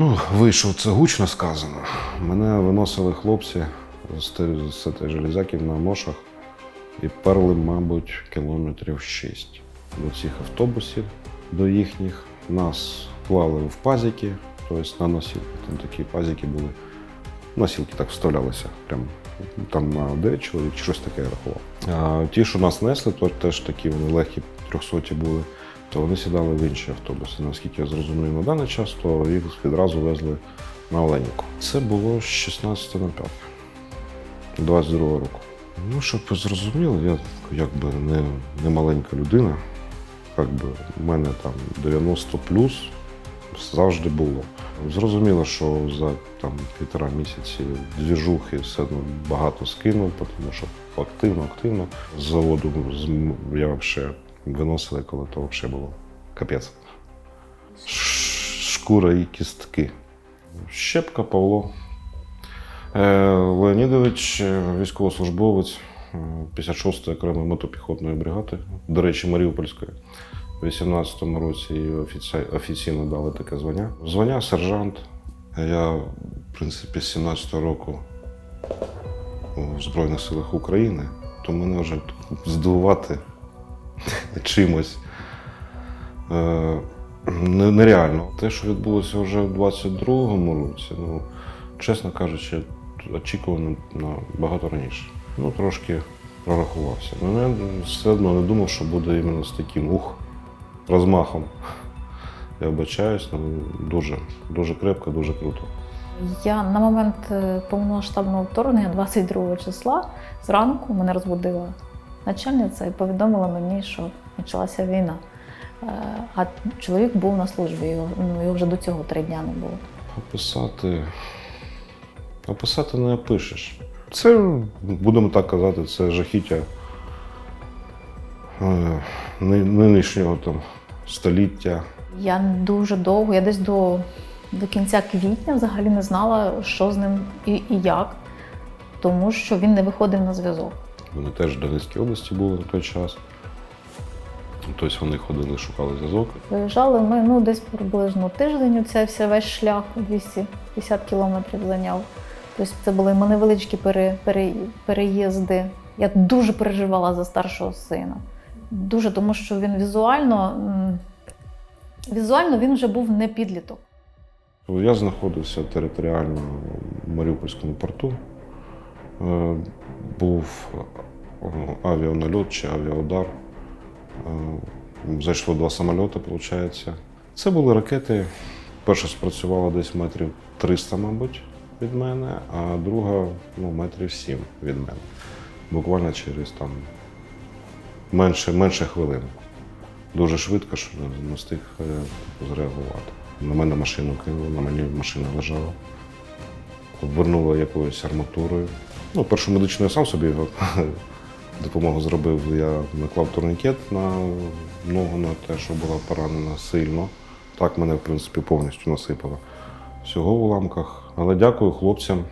Ну, вийшов це гучно сказано. Мене виносили хлопці з цієї железяків на мошах і перли, мабуть, кілометрів 6 до цих автобусів, до їхніх. Нас клали в пазики, тобто на носілки. Там такі пазики були. Носілки так вставлялися. Прям там на 9 чоловік, щось таке я рахував. А ті, що нас несли, то теж такі вони легкі, трьохсоті були, то вони сідали в інші автобуси. Наскільки я зрозумів на даний час, то їх відразу везли на Оленівку. Це було 16 на 5, 22 року. Ну, щоб ви зрозуміли, я якби не, не маленька людина. Якби в мене там 90 плюс завжди було. Зрозуміло, що за там півтора місяці двіжухи все одно багато скинув, тому що активно, активно. З заводу я взагалі виносили, коли то взагалі було капець. Шкура і кістки. Щепка Павло. Е, Леонідович, е, військовослужбовець е, 56-ї окремої мотопіхотної бригади, до речі, Маріупольської. У 18-му році офіційно дали таке звання. Звання сержант. Я, в принципі, з 17-го року у Збройних силах України, то мене вже здивувати чимось е, нереально. Те, що відбулося вже в 22-му році, ну, чесно кажучи, на багато раніше. Ну, трошки прорахувався. Ну, я все одно не думав, що буде іменно з таким ух, розмахом. Я вбачаюсь, ну, дуже, дуже крепко, дуже круто. Я на момент е, повномасштабного вторгнення, 22 числа, зранку мене розбудила начальниця і повідомила мені, що почалася війна. Е, А чоловік був на службі, його, ну, його вже до цього три дня не було. Описати. Описати не опишеш. Це, будемо так казати, це жахіття е, нинішнього там століття. Я дуже довго, я десь до, до кінця квітня взагалі не знала, що з ним і, і як, тому що він не виходив на зв'язок. Вони теж в Донецькій області були на той час. Тобто вони ходили, шукали зв'язок. Виїжджали ми ну, десь приблизно тиждень. Оце все весь шлях 250 кілометрів зайняв. Тобто це були невеличкі пере, пере, переїзди. Я дуже переживала за старшого сина. Дуже, тому що він візуально, візуально він вже був не підліток. Я знаходився територіально в Маріупольському порту. Е, Був е, авіанальот чи авіаудар. Е, Зайшло два самольоти, виходить. Це були ракети. Перша спрацювала десь метрів 300, мабуть, від мене, а друга ну, метрів 7 від мене. Буквально через там менше, менше хвилин. Дуже швидко, що не- встиг е, зреагувати. На мене машину кинули, на мені машина лежала. Обвернула якоюсь арматурою. Ну, першу медичну я сам собі допомогу зробив. Я наклав турнікет на ногу на те, що була поранена сильно. Так мене, в принципі, повністю насипало. Всього в уламках. Але дякую хлопцям,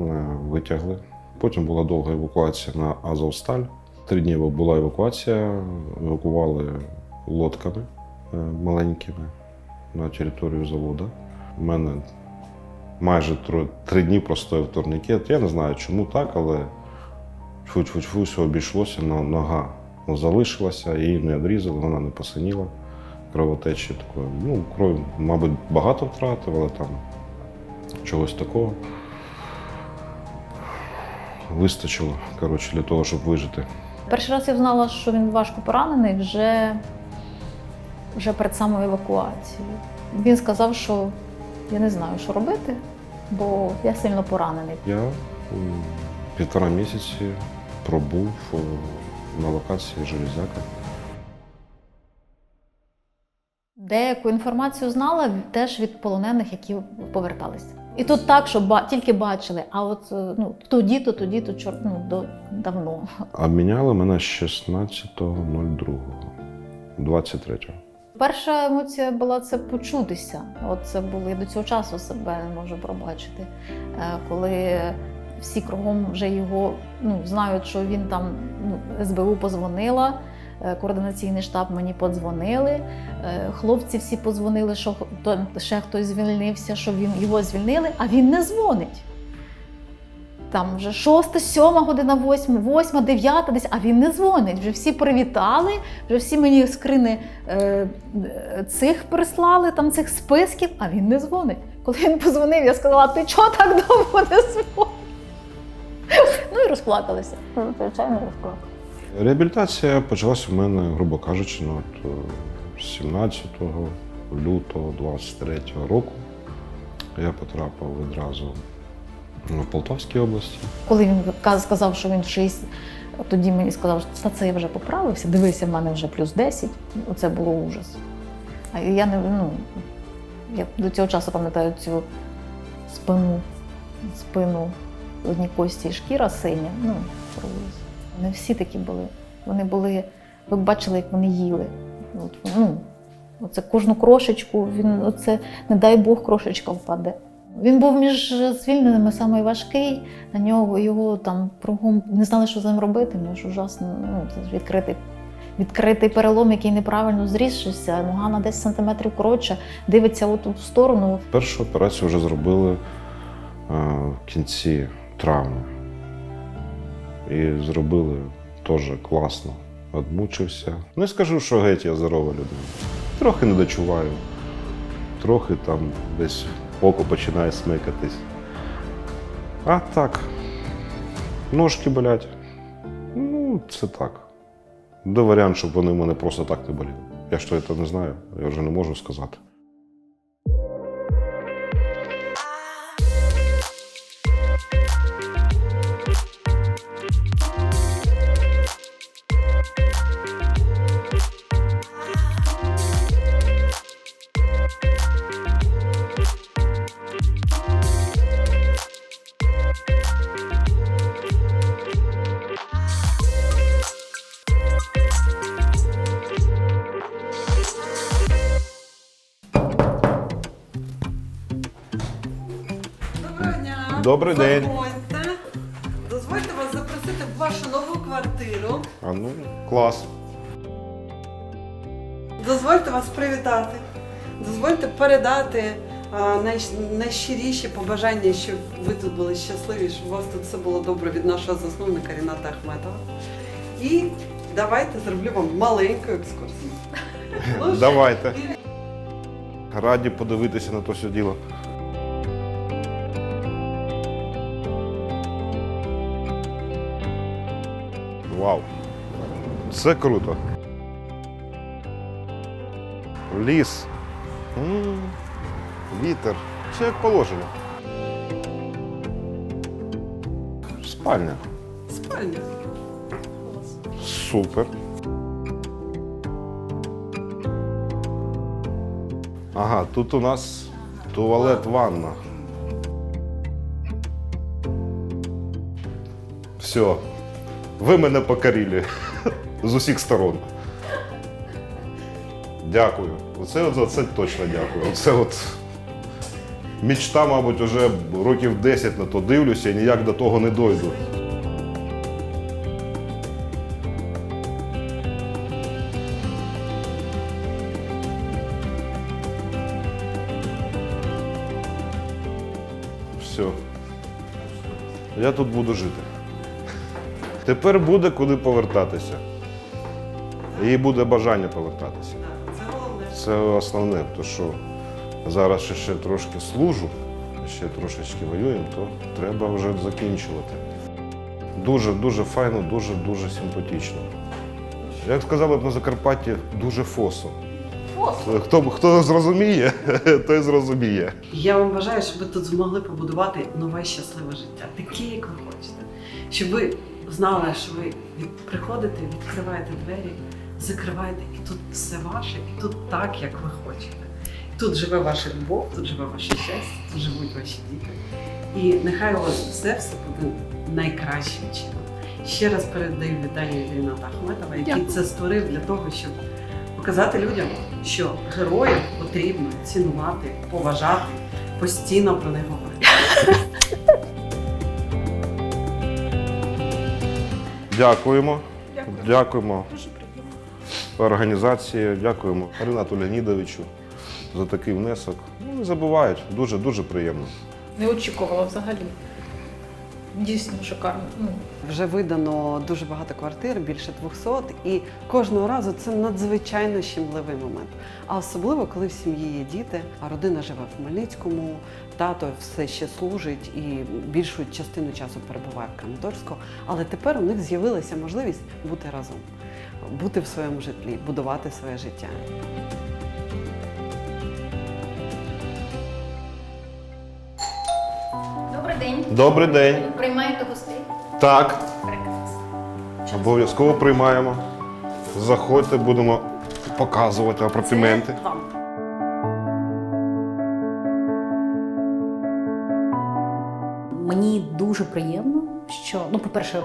е, витягли. Потім була довга евакуація на Азовсталь. Три дні була евакуація, евакували лодками е, маленькими на територію заводу. У мене майже три дні простояв турнікет. Я не знаю, чому так, але фу-фу-фу, все обійшлося, но- нога залишилася, її не відрізали, вона не посиніла. Кровотечі такої. Ну, крові, мабуть, багато втратив, але там чогось такого. Вистачило, коротше, для того, щоб вижити. Перший раз я знала, що він важко поранений вже, вже перед самою евакуацією. Він сказав, що я не знаю, що робити, бо я сильно поранений. Я півтора місяці пробув на локації Железяка. Деяку інформацію знала теж від полонених, які поверталися. І тут так, що ба- тільки бачили, а от е, ну, тоді, то тоді, то чорт, ну, до, давно. Обміняли мене 16.02, 23-го. Перша емоція була це почутися. От це було я до цього часу себе не можу пробачити. Е, Коли всі кругом вже його ну, знають, що він там ну, СБУ позвонила, е, координаційний штаб мені подзвонили. Е, Хлопці всі подзвонили, що ще хтось звільнився, що він його звільнили, а він не дзвонить. Там вже шоста, сьома година, восьма, восьма, дев'ята, десь, а він не дзвонить. Вже всі привітали, вже всі мені скрини е, е, цих прислали, там цих списків, а він не дзвонить. Коли він позвонив, я сказала, ти чого так довго не дзвониш? Ну і розплакалися. Звичайно, розплакалися. Реабілітація почалася у мене, грубо кажучи, ну, от, е, 17 лютого 23 року. Я потрапив відразу в Полтавській області. Коли він сказав, що він 6, тоді мені сказав, що це я вже поправився, дивися, в мене вже плюс 10. Оце було ужас. А я не ну, я до цього часу пам'ятаю цю спину, спину одні кості і шкіра синя. Ну. Вони всі такі були. Вони були, ви бачили, як вони їли. От, ну, оце кожну крошечку, він, оце, не дай Бог, крошечка впаде. Він був між звільненими самий важкий. На нього його там кругом не знали, що з ним робити. В нього ж ужасно ну, відкритий, відкритий перелом, який неправильно зрісшився, нога на 10 сантиметрів коротше, дивиться от в сторону. Першу операцію вже зробили е, в кінці травня. І зробили теж класно. Одмучився. Не скажу, що геть я здорова людина. Трохи не дочуваю, трохи там десь око починає смикатись. А так, ножки болять. Ну, це так. Де варіант, щоб вони в мене просто так не боліли. Я ж то не знаю, я вже не можу сказати. Добрий день. Заходьте. Дозвольте вас запросити в вашу нову квартиру. А ну, клас. Дозвольте вас привітати. Дозвольте передати а, найщ- найщиріші побажання, щоб ви тут були щасливі, щоб у вас тут все було добре від нашого засновника Ріната Ахметова. І давайте зроблю вам маленьку екскурсію. Ну, Давайте. Раді подивитися на то все діло. Вау. Це круто. Ліс. М, Вітер. Все як положено. Спальня. Спальня. Супер. Ага, тут у нас туалет ванна. Все. Ви мене покорили з усіх сторон. Дякую. Оце от за це точно дякую. Оце от мічта, мабуть, уже років 10 на то дивлюся і ніяк до того не дойду. Все. Я тут буду жити. Тепер буде куди повертатися. І буде бажання повертатися. Це головне. Це основне, тому що зараз ще, трошки служу, ще трошечки воюємо, то треба вже закінчувати. Дуже, дуже файно, дуже, дуже симпатично. Як сказали б на Закарпатті, дуже фосо. Хто, хто зрозуміє, той зрозуміє. Я вам бажаю, щоб ви тут змогли побудувати нове щасливе життя, таке, як ви хочете. Щоб ви знали, що ви приходите, відкриваєте двері, закриваєте, і тут все ваше, і тут так, як ви хочете. Тут живе ваша любов, тут живе ваше щастя, тут живуть ваші діти. І нехай у вас все все буде найкращим чином. Ще раз передаю вітання Ріната Ахметова, який Дякую. це створив для того, щоб показати людям, що героїв потрібно цінувати, поважати, постійно про них говорити. Дякуємо. Дякую. Дякуємо. Дуже приємно. організації, дякуємо Ренату Леонідовичу за такий внесок. Ну, не забувають, дуже дуже приємно. Не очікувала взагалі. Дійсно шикарно. Ну, Вже видано дуже багато квартир, більше 200, і кожного разу це надзвичайно щемливий момент. А особливо, коли в сім'ї є діти, а родина живе в Хмельницькому, тато все ще служить і більшу частину часу перебуває в Краматорську. Але тепер у них з'явилася можливість бути разом, бути в своєму житлі, будувати своє життя. Добрий день. Приймаєте гостей? Так, Прекрасно. обов'язково приймаємо. Заходьте, будемо показувати апартаменти. Це вам. Мені дуже приємно, що ну, по-перше,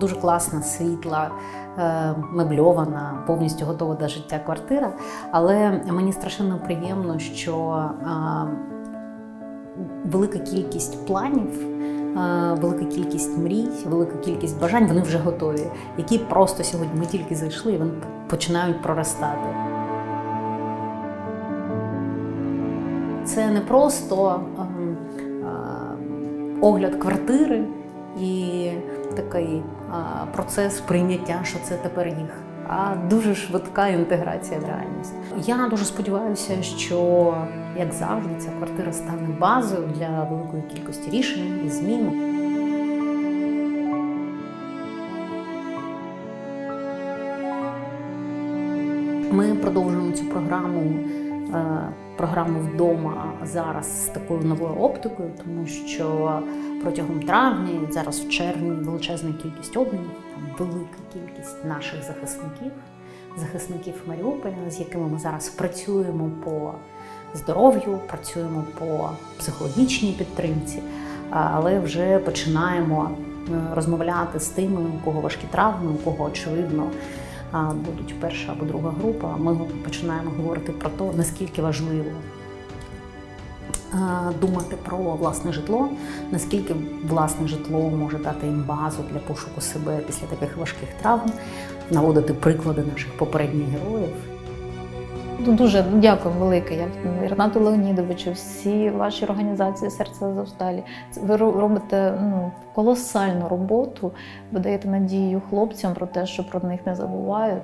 дуже класна, світла, е, мебльована, повністю готова до життя квартира. Але мені страшенно приємно, що е, велика кількість планів, е, велика кількість мрій, велика кількість бажань вони вже готові, які просто сьогодні ми тільки зайшли, і вони починають проростати. Це не просто ем, ем, огляд квартири і такий процес прийняття, що це тепер їх. А дуже швидка інтеграція в реальність. Я дуже сподіваюся, що як завжди ця квартира стане базою для великої кількості рішень і змін. Ми продовжуємо цю програму, е, програму вдома зараз з такою новою оптикою, тому що протягом травня зараз в червні величезна кількість обмінів, там велика кількість наших захисників, захисників Маріуполя, з якими ми зараз працюємо по здоров'ю, працюємо по психологічній підтримці, але вже починаємо е, розмовляти з тими, у кого важкі травми, у кого очевидно будуть перша або друга група. Ми починаємо говорити про те, наскільки важливо думати про власне житло, наскільки власне житло може дати їм базу для пошуку себе після таких важких травм, наводити приклади наших попередніх героїв. Ну, Дуже дякую велике. Я Ренату Леонідовичу, всі ваші організації Серце Азовсталі. Ви робите ну, колосальну роботу, ви даєте надію хлопцям про те, що про них не забувають.